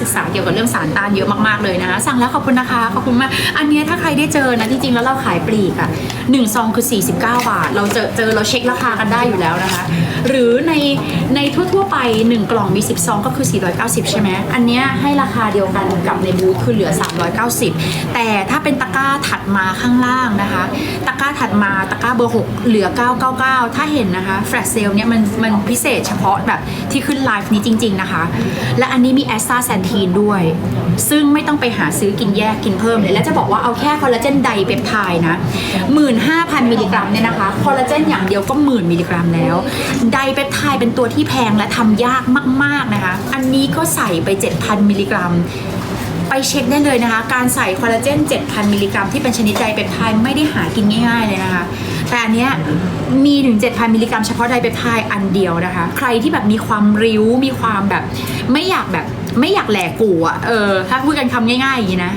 ศึกษาเกี่ยวกับเรื่องสารต้านเยอะมากๆเลยนะคะสั่งแล้วขอบคุณนะคะขอบคุณมากอันเนี้ยถ้าใครได้เจอนะจริงๆแล้วเราขายปลีกอะหนึ่งซองคือ 49 บาท เราเจอเจอเราเช็คราคากันได้อยู่แล้วนะคะ หรือในในทั่วๆไป 1 กล่องมี 10 ซองก็คือ 490 ใช่ไหมอันเนี้ยให้ราคาเดียวกันกับในบูธคือเหลือ 390 แต่ถ้าเป็นตะกร้าถัดมาข้างล่างนะคะ ตะกร้าถัดมาตะกร้าเบอร์ 6 เหลือ 999 ถ้าเห็นนะคะแฟลชเซลเนี่ยมันมันพิเศษเฉพาะแบบที่ขึ้นไลฟ์นี้จริง ๆนะคะ และอันนี้มีแอสตาแซนทีนด้วย ซึ่งไม่ต้องไปหาซื้อกินแยกกินเพิ่มเลยและจะบอกว่าเอาแค่คอลลาเจนไดเปปไทด์นะ 15,000 มิลลิกรัมเนี่ยนะคะ คอลลาเจนอย่างเดียวก็หมื่นมิลลิกรัมแล้ว ไดเปปไทด์เป็นตัวที่แพงและทำยากมาก ๆนะคะ อันนี้ก็ใส่ไป 7,000 มิลลิกรัมไปเช็คได้เลยนะคะ การใส่คอลลาเจน 7,000 มิลลิกรัมที่เป็นชนิดไดเปปไทด์ไม่ได้หากินง่ายๆเลยนะคะ แต่อันเนี้ยมีถึง 7,000 มิลลิกรัมเฉพาะไดเปปไทด์อันเดียวนะคะ ใครที่แบบมีความริ้ว มีความแบบไม่อยากแบบ ไม่อยากแหลกกูอะเออถ้าพูดกันคำง่ายๆอย่างนี้นะ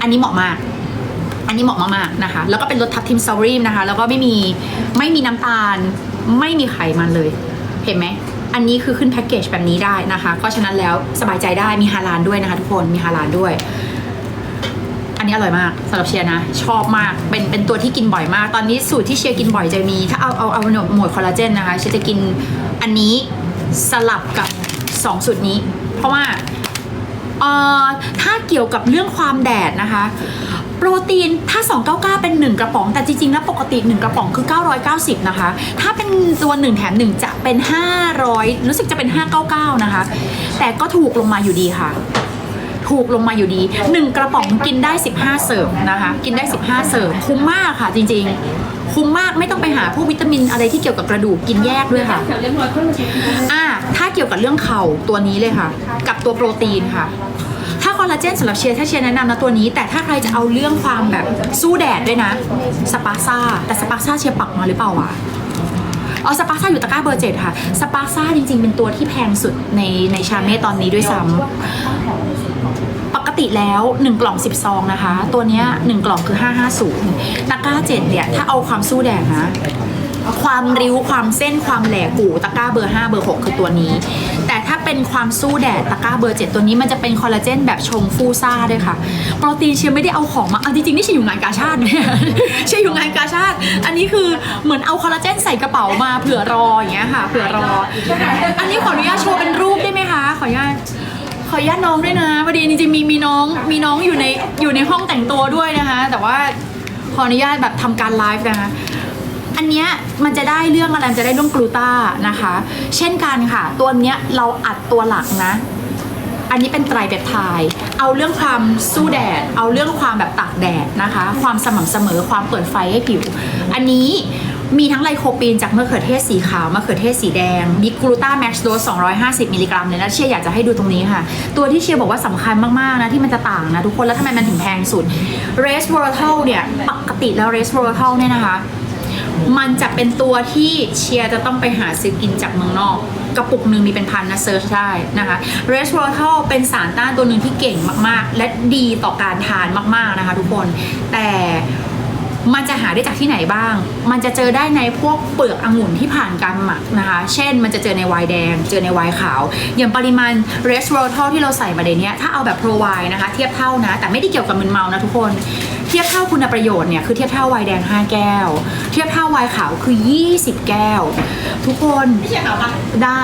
อันนี้เหมาะมากอันนี้เหมาะมากๆนะคะ แล้วก็เป็นรสทับทิมสตรอบรี่นะคะ แล้วก็ไม่มีไม่มีน้ำตาล ไม่มีไขมันเลย เห็นไหม อันนี้คือขึ้นแพ็กเกจแบบนี้ได้นะคะก็ฉะนั้นแล้วสบายใจได้มีฮาลาลด้วยนะคะทุกคน มีฮาลาลด้วย อันนี้อร่อยมากสำหรับเชียร์นะ ชอบมาก เป็นเป็นตัวที่กินบ่อยมาก ตอนนี้สูตรที่เชียร์กินบ่อยจะมี ถ้าเอาเอาเอาหมวดคอลลาเจนนะคะ เชียร์จะกินอันนี้สลับกับสองสูตรนี้ เพราะว่า เอ่อถ้าเกี่ยวกับเรื่องความแดดนะคะ โปรตีนถ้า 299 เป็น 1 กระป๋อง แต่จริงๆแล้วปกติ 1 กระป๋องคือ 990 นะคะ ถ้าเป็นตัว 1 แถม 1 จะเป็น 500 รู้สึกจะเป็น 599 นะคะ แต่ก็ถูกลงมาอยู่ดีค่ะ ถูกลงมาอยู่ดี 1 กระป๋องกินได้ 15 เสิร์ฟนะคะ กินได้ 15 เสิร์ฟคุ้มมากค่ะจริง ๆ คุ้มมากไม่ต้องไปหาพวกวิตามินอะไรที่เกี่ยวกับกระดูกกินแยกด้วยค่ะอ่าถ้าเกี่ยวกับเรื่องเข่าตัวนี้เลยค่ะ กับตัวโปรตีนค่ะถ้าคอลลาเจนสำหรับเชียร์ถ้าเชียร์แนะนำนะตัวนี้ แต่ถ้าใครจะเอาเรื่องความแบบสู้แดดด้วยนะสปาซ่าแต่สปาซ่าเชียร์ปักมาหรือเปล่าวะอ๋อสปาซ่าอยู่ตะกร้าเบอร์เจ็ดค่ะสปาซ่าจริงๆ เป็นตัวที่แพงสุดในในชาเม่ตอนนี้ด้วยซ้ำ ติแล้ว 1 กล่อง 10 ซองนะคะ ตัวเนี้ย1กล่องคือ 550ตะกร้า7เนี่ย ถ้าเอาความสู้แดดนะ ความริ้วความเส้นความแหลกกูตะกร้าเบอร์ 5 เบอร์ 6 คือตัวนี้ แต่ถ้าเป็นความสู้แดดตะกร้าเบอร์ 7 ตัวนี้มันจะเป็นคอลลาเจนแบบชงฟูซ่าด้วยค่ะ โปรตีนเชียร์ไม่ได้เอาของมาเอาจริงๆนี่เชียร์อยู่งานกาชาติเนี่ยเชียร์อยู่งานกาชาติ อันนี้คือเหมือนเอาคอลลาเจนใส่กระเป๋ามาเผื่อรออย่างเงี้ยค่ะเผื่อรอ อันนี้ขออนุญาตโชว์เป็นรูปได้ไหมคะขออนุญาต ขออนุญาตน้องด้วยนะพอดีจริงๆมีมีน้องมีน้องอยู่ในอยู่ในห้องแต่งตัวด้วยนะคะ แต่ว่าขออนุญาตแบบทำการไลฟ์นะคะ อันเนี้ยมันจะได้เรื่องอะไรมันจะได้เรื่องกลูตานะคะ เช่นกันค่ะ ตัวเนี้ยเราอัดตัวหลักนะ อันนี้เป็นไตรเปปไทด์เอาเรื่องความสู้แดด เอาเรื่องความแบบตากแดดนะคะ ความสม่ำเสมอความเปิดไฟให้ผิว อันนี้ มีทั้งไลโคปีนจากมะเขือเทศสีขาวมะเขือเทศสีแดงมีกลูตาแม็กซ์โดส250 มิลลิกรัมเลยนะเชียร์อยากจะให้ดูตรงนี้ค่ะ ตัวที่เชียร์บอกว่าสำคัญมากๆนะที่มันจะต่างนะทุกคนแล้วทำไมมันถึงแพงสุด r e s v o l a t i l เนี่ยปกติแล้ว r e s v o l a t i l เนี่ยนะคะ มันจะเป็นตัวที่เชียร์จะต้องไปหาซื้อกินจากเมืองนอกกระปุกหนึ่งมีเป็นพันนะเซิร์ชได้นะคะ r e s v e r a t o l เป็นสารต้านตัวหนึ่งที่เก่งมากๆ และดีต่อการทานมากๆนะคะทุกคนแต่ มันจะหาได้จากที่ไหนบ้าง มันจะเจอได้ในพวกเปลือกองุ่นที่ผ่านการหมักนะคะ เช่น มันจะเจอในไวน์แดง เจอในไวน์ขาว อย่างปริมาณ r e s v e r a t o l ที่เราใส่มาในเนี้ยถ้าเอาแบบโปรไวน์นะคะ เทียบเท่านะ แต่ไม่ได้เกี่ยวกับมึนเมานะทุกคน เทียบเท่าคุณประโยชน์เนี่ยคือเทียบเท่าไวน์แดง 5 แก้ว เทียบเท่าไวน์ขาวคือ 20 แก้ว ทุกคนพี่เชียร์เอาปะได้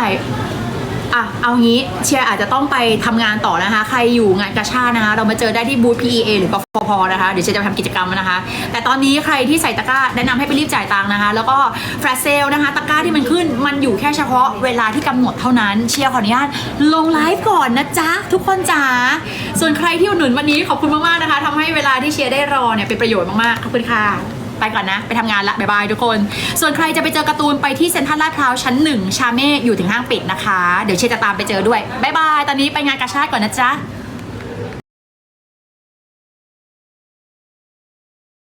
อะเอางี้เชียร์อาจจะต้องไปทำงานต่อนะคะ ใครอยู่งานกาชานะคะ เรามาเจอได้ที่บูธ PEA หรือกฟพนะคะ เดี๋ยวเชียร์จะทำกิจกรรมนะคะ แต่ตอนนี้ใครที่ใส่ตะกร้าแนะนำให้ไปรีบจ่ายตังค์นะคะ แล้วก็แฟลชเซลนะคะ ตะกร้าที่มันขึ้นมันอยู่แค่เฉพาะเวลาที่กำหนดเท่านั้น เชียร์ขออนุญาตลงไลฟ์ก่อนนะจ๊ะทุกคนจ๋าส่วนใครที่อุดหนุนวันนี้ขอบคุณมากๆนะคะทำให้เวลาที่เชียร์ได้รอเนี่ยเป็นประโยชน์มากๆขอบคุณค่ะ ไปก่อนนะ ไปทำงานละบ๊ายบายทุกคน ส่วนใครจะไปเจอการ์ตูนไปที่เซ็นทรัลลาดพร้าวชั้นหนึ่งชาเม่อยู่ถึงห้างปิดนะคะ เดี๋ยวเชยร์จะตามไปเจอด้วยบ๊ายบายตอนนี้ไปงานกาชาติก่อนนะจ๊ะ